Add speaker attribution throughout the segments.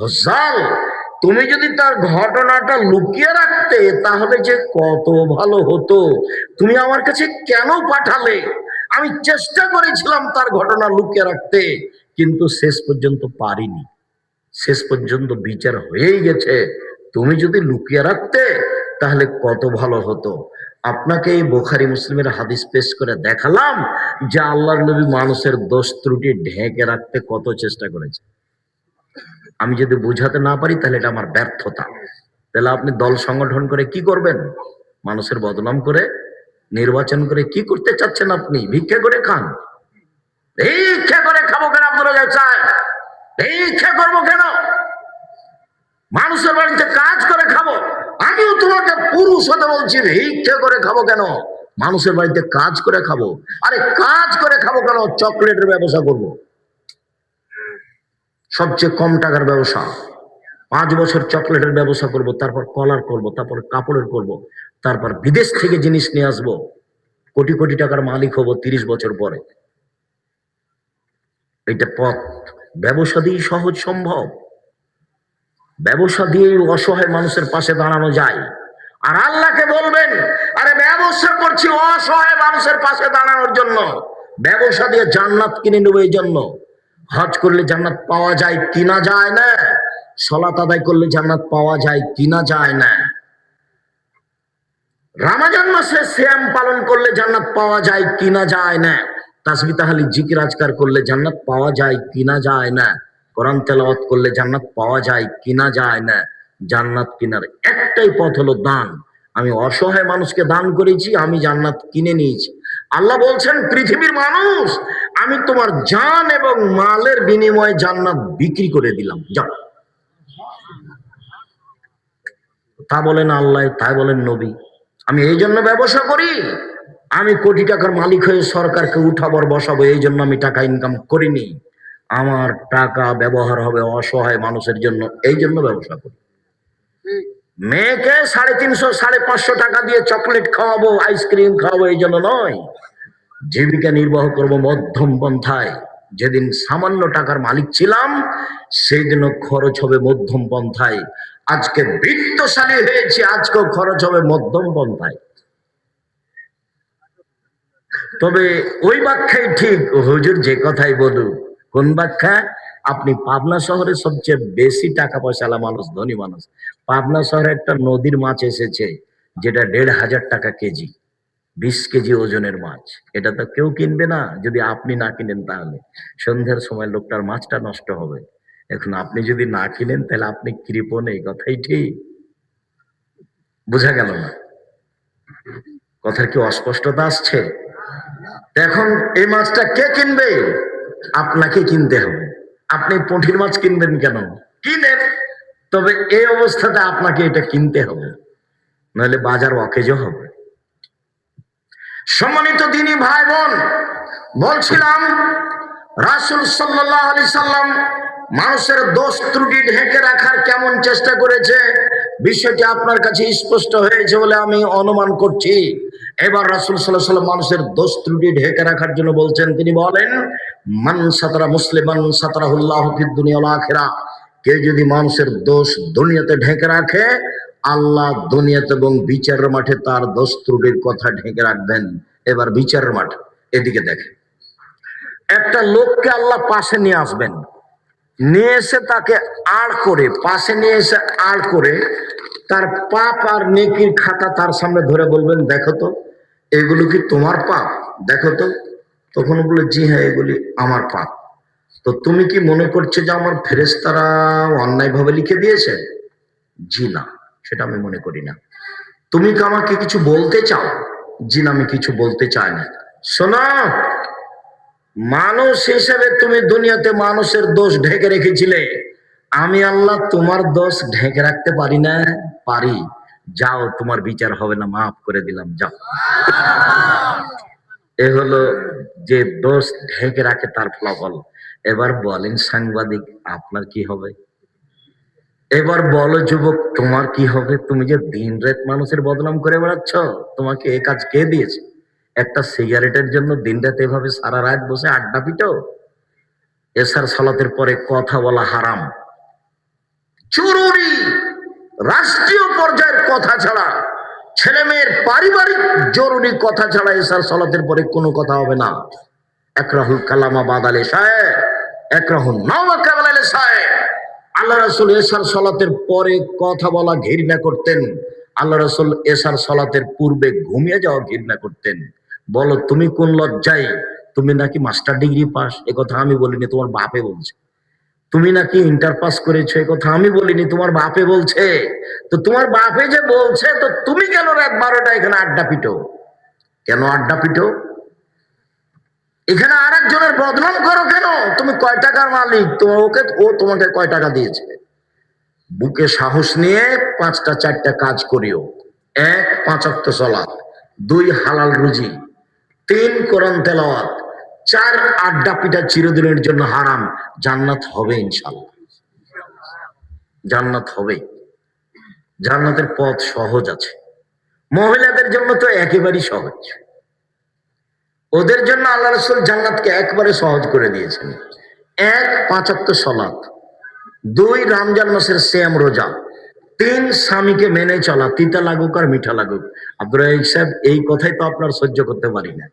Speaker 1: ফজল তুমি যদি তার ঘটনাটা লুকিয়ে রাখতে, তাহলে যে কত ভালো হতো। তুমি আমার কাছে কেন পাঠালে? আমি চেষ্টা করেছিলাম তার ঘটনা লুকিয়ে রাখতে, কিন্তু শেষ পর্যন্ত পারিনি। শেষ পর্যন্ত বিচার হয়েই গেছে। তুমি যদি লুকিয়ে রাখতে, তাহলে কত ভালো হতো। আপনাকে এই বোখারি মুসলিমের হাদিস পেশ করে দেখালাম যে আল্লাহর নবী মানুষের দোষ ত্রুটি ঢেকে রাখতে কত চেষ্টা করেছে। আমি যদি বুঝাতে না পারি, তাহলে এটা আমার ব্যর্থতা। তাহলে আপনি দল সংগঠন করে কি করবেন? মানুষের বদনাম করে, নির্বাচন করে কি করতে চাচ্ছেন আপনি? ভিক্ষা করে খান। ভিক্ষা করে খাব কেন সাহেব ভিক্ষা করব কেন? মানুষের বাড়িতে কাজ করে খাব। আমিও তোমাকে পুরুষ হতে বলছি, ভিক্ষা করে খাব কেন? মানুষের বাড়িতে কাজ করে খাব। আরে কাজ করে খাব কেন? চকলেটের ব্যবসা করব। সবচেয়ে কম টাকার ব্যবসা। পাঁচ বছর চকলেটের ব্যবসা করব, তারপর কলার করব, তারপর কাপড়ের করব, তারপর বিদেশ থেকে জিনিস নিয়ে আসব। কোটি কোটি টাকার মালিক হব তিরিশ বছর পরে। এটা পথ। ব্যবসা দিয়েই সহজ সম্ভব। ব্যবসা দিয়েই অসহায় মানুষের পাশে দাঁড়ানো যায়। আর আল্লাহকে বলবেন, আরে ব্যবসা করছি অসহায় মানুষের পাশে দাঁড়ানোর জন্য। ব্যবসা দিয়ে জান্নাত কিনে নেব এই জন্য। হজ করলে জান্নাত পাওয়া যায় কিনা যায় না? সলাত আদায় করলে জান্নাত পাওয়া যায় কিনা যায় না? রামাজান মাসে শ্যাম পালন করলে জান্নাত পাওয়া যায় কিনা যায় না? তাসবি তাহালি জিকির, আজকার করলে জান্নাত পাওয়া যায় কিনা যায় না? কোরআন তেলাওয়াত করলে জান্নাত পাওয়া যায় কিনা যায় না? জান্নাত কিনার একটাই পথ হলো দান। আমি অসহায় মানুষকে দান করেছি, আমি জান্নাত কিনে নিয়েছি। আল্লাহ বলছেন, পৃথিবীর মানুষ, আমি তোমার জান এবং মালের বিনিময়ে জান্নাত বিক্রি করে দিলাম। যাও। তা বলেন আল্লাহ, তাই বলেন নবী। আমি এই জন্য ব্যবসা করি, আমি কোটি টাকার মালিক হয়ে সরকারকে উঠাবার বসাবো, এই জন্য আমি টাকা ইনকাম করিনি। আমার টাকা ব্যবহার হবে অসহায় মানুষের জন্য, এই জন্য ব্যবসা করি। মেয়েকে সাড়ে তিনশো, সাড়ে পাঁচশো টাকা দিয়ে চকলেট খাওয়াবো, আইসক্রিম খাওয়াবো, এই জন্য নয়। জীবিকা নির্বাহ করব মধ্যম পন্থায়। যেদিন সামান্য টাকার মালিক ছিলাম সেই দিনও খরচ হবে মধ্যম পন্থায়। আজকে বৃত্তশালী হয়েছে, আজকেও খরচ হবে মধ্যম পন্থায়। তবে ওই ব্যাখ্যাই ঠিক, হুজুর যে কথাই বলুক। কোন ব্যাখ্যা? আপনি পাবনা শহরে সবচেয়ে বেশি টাকা পয়সালা মানুষ, ধনী মানুষ। পাবনা শহরে একটা নদীর মাছ এসেছে, যেটা দেড় হাজার টাকা কেজি, বিশ কেজি ওজনের মাছ। এটা তো কেউ কিনবে না, যদি আপনি না কিনেন তাহলে। সন্ধ্যার সময় লোকটার মাছটা নষ্ট হবে। এখন আপনি যদি না কিনেন, তাহলে আপনি কৃপণ, এই কথাই ঠিক। বোঝা গেল না? কথার কি অস্পষ্টতা আসছে? এখন এই মাছটা কে কিনবে? আপনাকে কিনতে হবে। আপনি পুঁঠির মাছ কিনবেন কেন? কিনেন, তবে এই অবস্থাতে আপনাকে এটা কিনতে হবে, নাহলে বাজার অকেজো হবে। সম্মানিত দিনী ভাই বোন বলছিলাম, রাসুল সাল্লাহ আলি সাল্লাম মানুষের দোষ ত্রুটি ঢেকে রাখার কেমন চেষ্টা করেছে, বিষয়টি আপনার কাছে স্পষ্ট হয়েছে বলে আমি অনুমান করছি। এবার রাসুল সাল্লাহ সাল্লাম মানুষের দোষ ত্রুটি ঢেকে রাখার জন্য বলছেন, তিনি বলেন, মান সাতারা মুসলিমান সাতারাহুল্লাহ দুনিয়া আখেরা কেউ যদি মানুষের দোষ দুনিয়াতে ঢেকে রাখে, আল্লাহ দুনিয়াতে এবং বিচারের মাঠে তার দোষ ত্রুটির কথা ঢেকে রাখবেন। এবার বিচারের মাঠ, এদিকে দেখে। একটা লোককে আল্লাহ পাশে নিয়ে আসবেন, নিয়ে এসে তাকে আড় করে, পাশে নিয়ে এসে আড় করে, তার পাপ আর নেকির খাতা তার সামনে ধরে বলবেন, দেখো তো এগুলো কি তোমার পাপ? দেখো তো। তখন বলে, জি হ্যাঁ এগুলি আমার পাপ। তো তুমি কি মনে করছ যে আমার ফেরেস্তারা অন্যায়ভাবে লিখে দিয়েছে? জি না, সেটা আমি মনে করি না। তুমি কি আমাকে কিছু বলতে চাও? জি না, আমি কিছু বলতে চাই না। শোনো, মানুষ হিসেবে তুমি দুনিয়াতে মানুষের দোষ ঢেকে রেখেছিলে। আমি আল্লাহ তোমার দোষ ঢেকে রাখতে পারি না, পারি। যাও, তোমার বিচার হবে না, মাফ করে দিলাম, যাও। এ হলো যে দোষ ঢেকে রাখে তার ফলাফল। এবার বলেন সাংবাদিক, আপনার কি হবে? এবার বলো যুবক, তোমার কি হবে? তুমি যে দিন রাত মানুষের বদনাম করে বেড়াচ্ছ, তোমাকে এ কাজ কে দিয়েছে? একটা সিগারেটের জন্য দিন রাত এভাবে সারা রাত বসে আড্ডা পিটো এসার সালাতের পরে কথা বলা হারাম। জরুরি! রাষ্ট্রীয় পর্যায়ের কথা ছাড়া, ছেলে মেয়ের পারিবারিক জরুরি কথা ছাড়া এসার সলাতের পরে কোনো কথা হবে না। একরাহুল কালামা বাদালে সাহেব, একরাহুল কাবালালে সাহেব, আল্লাহ রসুল এসার সলাতের পরে কথা বলা ঘৃণা করতেন। আল্লাহ রসুল এসার সলাতের পূর্বে ঘুমিয়ে যাওয়া ঘৃণা করতেন। বলো, তুমি কোন লজ্জায়? তুমি নাকি মাস্টার ডিগ্রি পাস? কথা আমি বলিনি, তোমার বাপে বলছে। তুমি নাকি ইন্টার পাস করেছ এ কথা আমি বলিনি, তোমার বাপে বলছে। তো তোমার বাপে যে বলছে, তো তুমি কেন রাত বারোটা এখানে আড্ডা পিটো? কেন আড্ডা পিটো? এখানে আর একজনের বদনাম করো কেন? তুমি কয় টাকার মালিক? তোমার ওকে ও তোমাকে কয় টাকা দিয়েছে? বুকে সাহস নিয়ে পাঁচটা, চারটা কাজ করিও। এক পাঁচাত্ত সলাৎ দুই, হালাল রুজি। তিন, কোরআন তেলাওয়াত। চার আড্ডা পিঠা চিরদিনের জন্য হারাম। জান্নাত হবে ইনশাল্লাহ জান্নাত হবে। জান্নাতের পথ সহজ আছে। মহিলাদের জন্য তো একেবারেই সহজ। ওদের জন্য আল্লাহ রসুল জান্নাতকে একবারে সহজ করে দিয়েছেন। এক পাঁচাত্তর সলাৎ দুই রমজান মাসের শ্যাম রোজা, তিন স্বামীকে মেনে চলা, তিতা লাগুক আর মিঠা লাগুক। আব্দুল সাহেব, এই কথাই তো আপনার সহ্য করতে পারি না।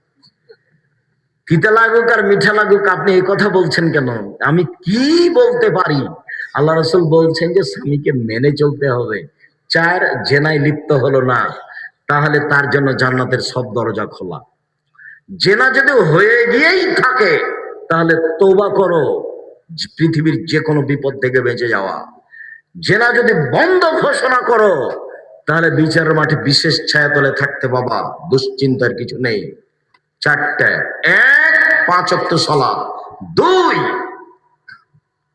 Speaker 1: তিতা লাগুক আর মিঠা লাগুক, আপনি এই কথা বলছেন কেন? আমি কি বলতে পারি? আল্লাহ রসুল বলছেন যে, স্বামীকে মেনে চলতে হবে। চার, জেনায় লিপ্ত হলো না, তাহলে তার জন্য জান্নাতের সব দরজা খোলা। জেনা যদি হয়ে গিয়েই থাকে, তাহলে তোবা করো। পৃথিবীর যে কোনো বিপদ থেকে বেঁচে যাওয়া। জেনা যদি বন্ধ ঘোষণা করো, তাহলে বিচারের মাঠে বিশেষ ছায়াতলে থাকতে বাবা দুশ্চিন্তার কিছু নেই। চারটে এক পাঁচ অক্ট সলা দুই,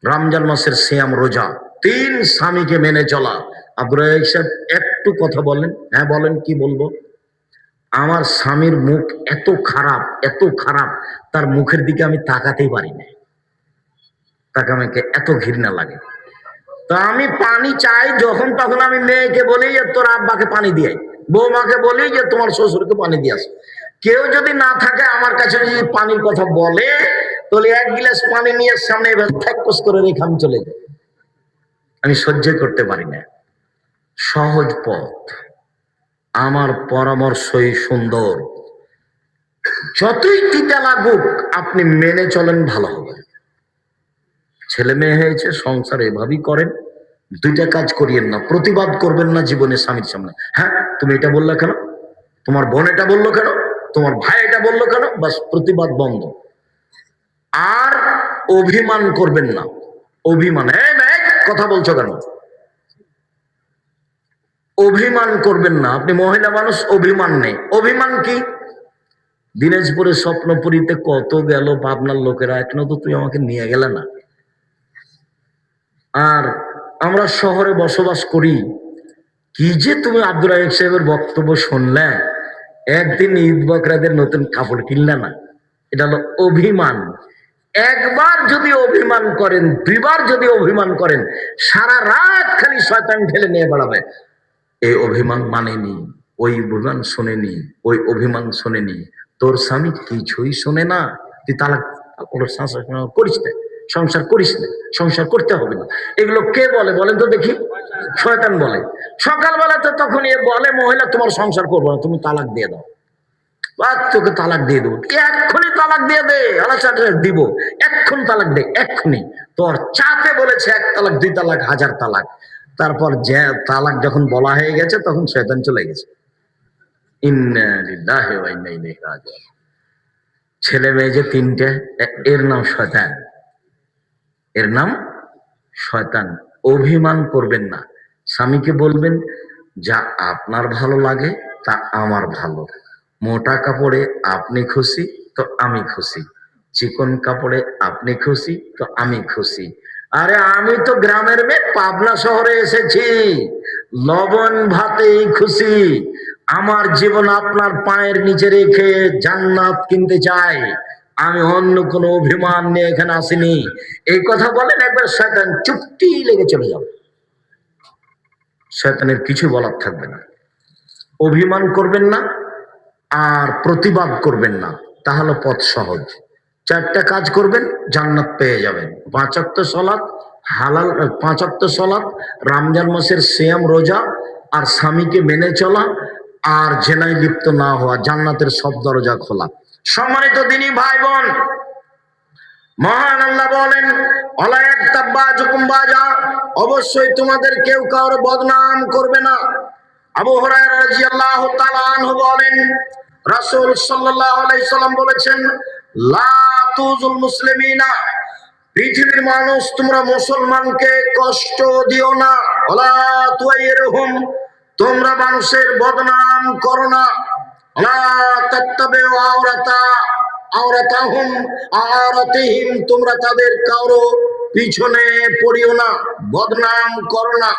Speaker 1: রমজান মাসের শ্যাম রোজা। তিন, স্বামীকে মেনে চলা। আব্দুল সাহেব, একটু কথা বলেন। হ্যাঁ বলেন, কি বলব? আমার স্বামীর মুখ এত খারাপ এত খারাপ, তার মুখের দিকে আমি তাকাতেই পারি না। তাকে আমাকে এত ঘৃণা লাগে। তো আমি পানি চাই যখন তখন আমি মেয়েকে বলি যে, তোর আব্বাকে পানি দিয়ে বৌমাকে বলি যে, তোমার শ্বশুরকে পানি দিয়ে আসো। কেউ যদি না থাকে আমার কাছে যদি পানির কথা বলে, তাহলে এক গিলাস পানি নিয়ে সামনে ফ্যাকস করে রেখে আমি চলে যাই। আমি সহ্য করতে পারি না। সহজ পথ। আমার পরামর্শই সুন্দর। যতই তিতা লাগুক, আপনি মেনে চলেন ভালো হবে। ছেলে মেয়ে হয়েছে, সংসার এভাবেই করেন। দুইটা কাজ করিয়েন না, প্রতিবাদ করবেন না জীবনে স্বামীর সামনে। হ্যাঁ তুমি এটা বললে কেন? তোমার বোন এটা বলল কেন? তোমার ভাই এটা বলল কেন? বাস প্রতিবাদ বন্ধ। আর অভিমান করবেন না। অভিমান এই মেয়ে, কথা বলছো কেন? অভিমান করবেন না। আপনি মহিলা মানুষ অভিমান নেই। অভিমান কি? দিনাজপুরের স্বপ্নপুরীতে কত গেল পাবনার লোকেরা এখনও তো তুই আমাকে নিয়ে গেলে না। আর আমরা শহরে বসবাস করি। কি যে তুমি আব্দুল রাহিক সাহেবের বক্তব্য শুনলে একদিন ঈদ বকরাদের নতুন কাপড় কিনলে না, এটা হলো অভিমান। একবার যদি অভিমান করেন, দুইবার যদি অভিমান করেন, সারা রাত খালি শয়তান ঠেলে নিয়ে বেড়াবে। এই অভিমান মানেনি, ওই অভিমান শোনেনি, ওই অভিমান শোনেনি। তোর স্বামী কিছুই শোনে না, তুই তালাক ওর সংসার করিস না, সংসার করিস না, সংসার করতে হবে না। এগুলো কে বলে বলেন তো দেখি। শয়তান বলে। সকালবেলা তো তখন এ বলে, মহিলা, তোমার সংসার করব না, তুমি তালাক দিয়ে দাও। তোকে তালাক দিয়ে দেবো। এক্ষুনি তালাক দিয়ে দে। দিব। এক্ষুন তালাক দে, এক্ষুনি। তোর চাতে বলেছে, এক তালাক, দুই তালাক, হাজার তালাক। তারপর যে তালাক যখন বলা হয়ে গেছে, তখন শয়তান চলে গেছে। ছেলে মেয়ে যে তিনটে এর নাম শয়তান। এর নাম শয়তান। অভিমান করবেন না। স্বামীকে বলবেন, যা আপনার ভালো লাগে, তা আমার ভালো। মোটা কাপড়ে আপনি খুশি, তো আমি খুশি। চিকন কাপড়ে আপনি খুশি, তো আমি খুশি। আরে আমি তো গ্রামের মেয়ে, পাবনা শহরে এসেছি। লবণ ভাতেই খুশি। আমার জীবন আপনার পায়ের নিচে রেখে জান্নাত কিনতে চাই। আমি অন্য কোনো অভিমান নিয়ে এখানে আসিনি। এই কথা বলেন, একবার শয়তান চুপটি লেগে চলে যাবে। শয়তানের কিছু বলার থাকবে না। অভিমান করবেন না, আর প্রতিবাদ করবেন না। তাহলে পথ সহজ। চারটা কাজ করবেন, জান্নাত পেয়ে যাবেন। পাঁচাত্ত সলাৎ হালাল, পাঁচাত্তর সলাৎ রমজান মাসের শ্যাম রোজা, আর স্বামীকে মেনে চলা, আর জেনায় লিপ্ত না হওয়া, জান্নাতের সব দরজা খোলা। সম্মানিত দিনী ভাই বোন মহান আল্লাহ বলেন অবশ্যই তোমাদের কেউ কারও বদনাম করবে না। বলেছেন পৃথিবীর মানুষ তোমরা মুসলমানকে কষ্ট দিও না। তোমরা মানুষের বদনাম করো না। তোমরা তাদের কারও পিছনে পড়িও না, বদনাম করো না।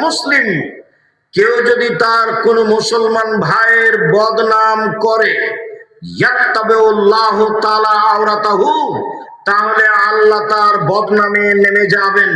Speaker 1: মুসলিম কেউ যদি তার কোন মুসলমান ভাইয়ের বদনাম করে তাহলে আল্লাহ তার বদনামে নেমে যাবেন।